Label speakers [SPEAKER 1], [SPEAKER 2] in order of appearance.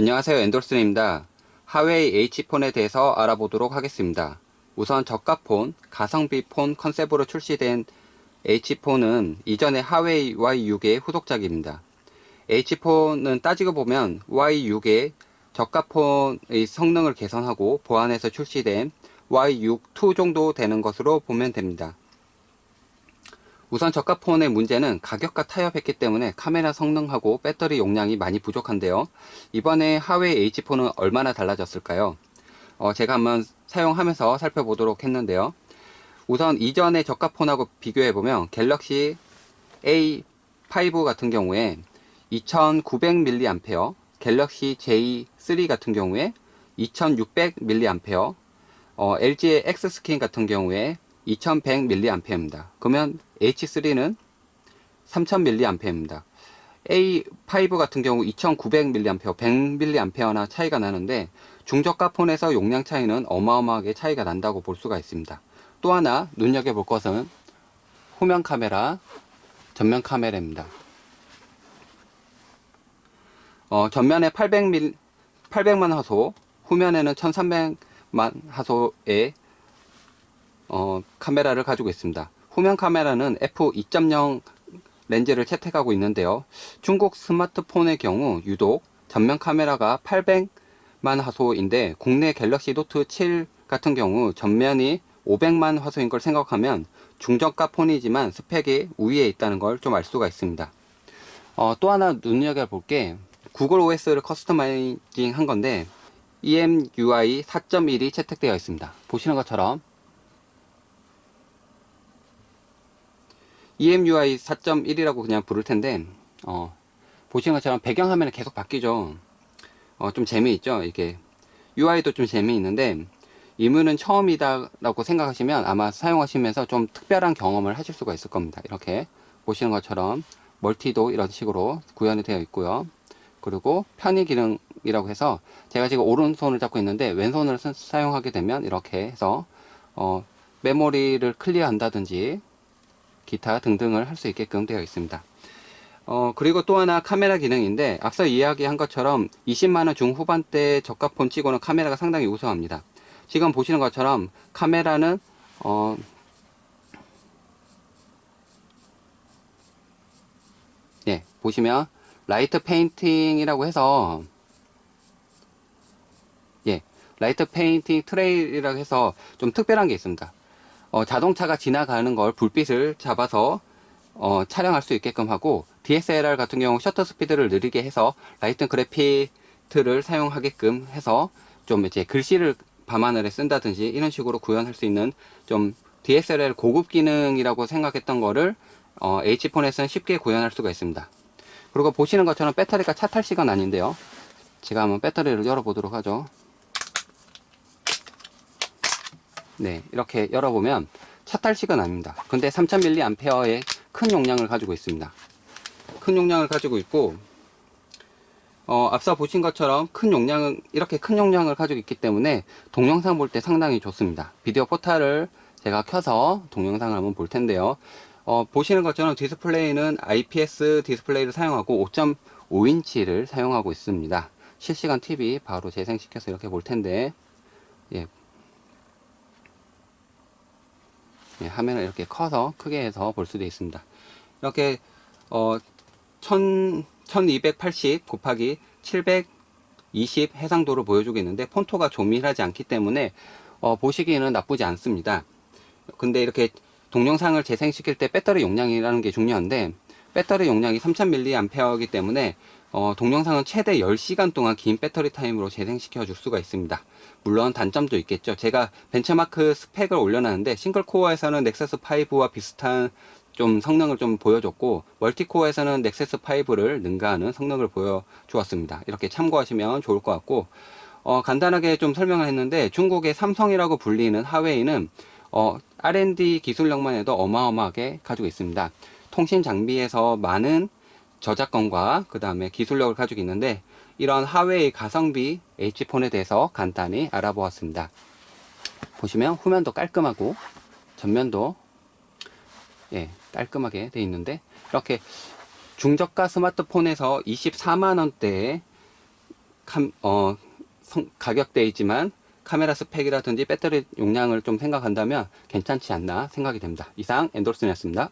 [SPEAKER 1] 안녕하세요 엔돌슨입니다. 하웨이 H폰에 대해서 알아보도록 하겠습니다. 우선 저가폰, 가성비 폰 컨셉으로 출시된 H폰은 이전의 하웨이 Y6의 후속작입니다. H폰은 따지고 보면 Y6의 저가폰의 성능을 개선하고 보완해서 출시된 Y6-2 정도 되는 것으로 보면 됩니다. 우선 저가폰의 문제는 가격과 타협했기 때문에 카메라 성능하고 배터리 용량이 많이 부족한데요. 이번에 하웨이 H폰은 얼마나 달라졌을까요? 어, 제가 한번 사용하면서 살펴보도록 했는데요. 우선 이전의 저가폰하고 비교해보면 갤럭시 A5 같은 경우에 2900mAh, 갤럭시 J3 같은 경우에 2600mAh, 어, LG의 X스킨 같은 경우에 2100mAh입니다. 그러면 H3는 3000mAh입니다. A5 같은 경우 2900mAh, 100mAh나 차이가 나는데 중저가 폰에서 용량 차이는 어마어마하게 차이가 난다고 볼 수가 있습니다. 또 하나 눈여겨볼 것은 후면 카메라, 전면 카메라입니다. 어, 전면에 800mm, 800만 화소, 후면에는 1300만 화소의 어, 카메라를 가지고 있습니다. 후면 카메라는 f2.0 렌즈를 채택하고 있는데요. 중국 스마트폰의 경우 유독 전면 카메라가 800만 화소인데 국내 갤럭시 노트 7 같은 경우 전면이 500만 화소인 걸 생각하면 중저가 폰이지만 스펙이 우위에 있다는 걸 좀 알 수가 있습니다. 어, 또 하나 눈여겨볼 게 구글 OS를 커스터마이징 한 건데 EMUI 4.1이 채택되어 있습니다. 보시는 것처럼 EMUI 4.1이라고 그냥 부를 텐데 어, 보시는 것처럼 배경 화면이 계속 바뀌죠. 어, 좀 재미있죠. 이게 UI도 좀 재미있는데 이문은 처음이다라고 생각하시면 아마 사용하시면서 좀 특별한 경험을 하실 수가 있을 겁니다. 이렇게 보시는 것처럼 멀티도 이런 식으로 구현이 되어 있고요. 그리고 편의 기능이라고 해서 제가 지금 오른손을 잡고 있는데 왼손을 사- 사용하게 되면 이렇게 해서 어, 메모리를 클리어한다든지 기타 등등을 할 수 있게끔 되어 있습니다. 어, 그리고 또 하나 카메라 기능인데 앞서 이야기한 것처럼 20만원 중후반대 저가폰 치고는 카메라가 상당히 우수합니다. 지금 보시는 것처럼 카메라는 어, 예, 보시면 라이트 페인팅이라고 해서 예, 라이트 페인팅 트레일이라고 해서 좀 특별한 게 있습니다. 어, 자동차가 지나가는 걸 불빛을 잡아서 어, 촬영할 수 있게끔 하고 DSLR 같은 경우 셔터 스피드를 느리게 해서 라이트 그래피트를 사용하게끔 해서 좀 이제 글씨를 밤하늘에 쓴다든지 이런 식으로 구현할 수 있는 좀 DSLR 고급 기능이라고 생각했던 거를 어, H폰에서는 쉽게 구현할 수가 있습니다. 그리고 보시는 것처럼 배터리가 차탈 시간 아닌데요. 제가 한번 배터리를 열어보도록 하죠. 네, 이렇게 열어보면 차탈 시간 아닙니다. 근데 3000mAh의 큰 용량을 가지고 있습니다. 큰 용량을 가지고 있고, 어, 앞서 보신 것처럼 큰 용량은, 이렇게 큰 용량을 가지고 있기 때문에 동영상 볼 때 상당히 좋습니다. 비디오 포탈을 제가 켜서 동영상을 한번 볼 텐데요. 어, 보시는 것처럼 디스플레이는 IPS 디스플레이를 사용하고 5.5인치를 사용하고 있습니다. 실시간 TV 바로 재생시켜서 이렇게 볼 텐데, 예. 예, 화면을 이렇게 커서 크게 해서 볼 수도 있습니다. 이렇게, 어, 1000, 1280 곱하기 720 해상도를 보여주고 있는데, 폰토가 조밀하지 않기 때문에, 어, 보시기에는 나쁘지 않습니다. 근데 이렇게 동영상을 재생시킬 때 배터리 용량이라는 게 중요한데 배터리 용량이 3000mAh이기 때문에 어, 동영상은 최대 10시간 동안 긴 배터리 타임으로 재생시켜 줄 수가 있습니다. 물론 단점도 있겠죠. 제가 벤처마크 스펙을 올려놨는데 싱글 코어에서는 넥서스 5와 비슷한 좀 성능을 좀 보여줬고 멀티코어에서는 넥서스 5를 능가하는 성능을 보여주었습니다. 이렇게 참고하시면 좋을 것 같고 어, 간단하게 좀 설명을 했는데 중국의 삼성이라고 불리는 하웨이는 어, R&D 기술력만 해도 어마어마하게 가지고 있습니다. 통신 장비에서 많은 저작권과 그 다음에 기술력을 가지고 있는데 이런 하웨이 가성비 H폰에 대해서 간단히 알아보았습니다. 보시면 후면도 깔끔하고 전면도 예, 깔끔하게 되어 있는데 이렇게 중저가 스마트폰에서 24만원대에 캄, 어, 성- 가격대이지만 카메라 스펙이라든지 배터리 용량을 좀 생각한다면 괜찮지 않나 생각이 됩니다. 이상 엔돌슨이었습니다.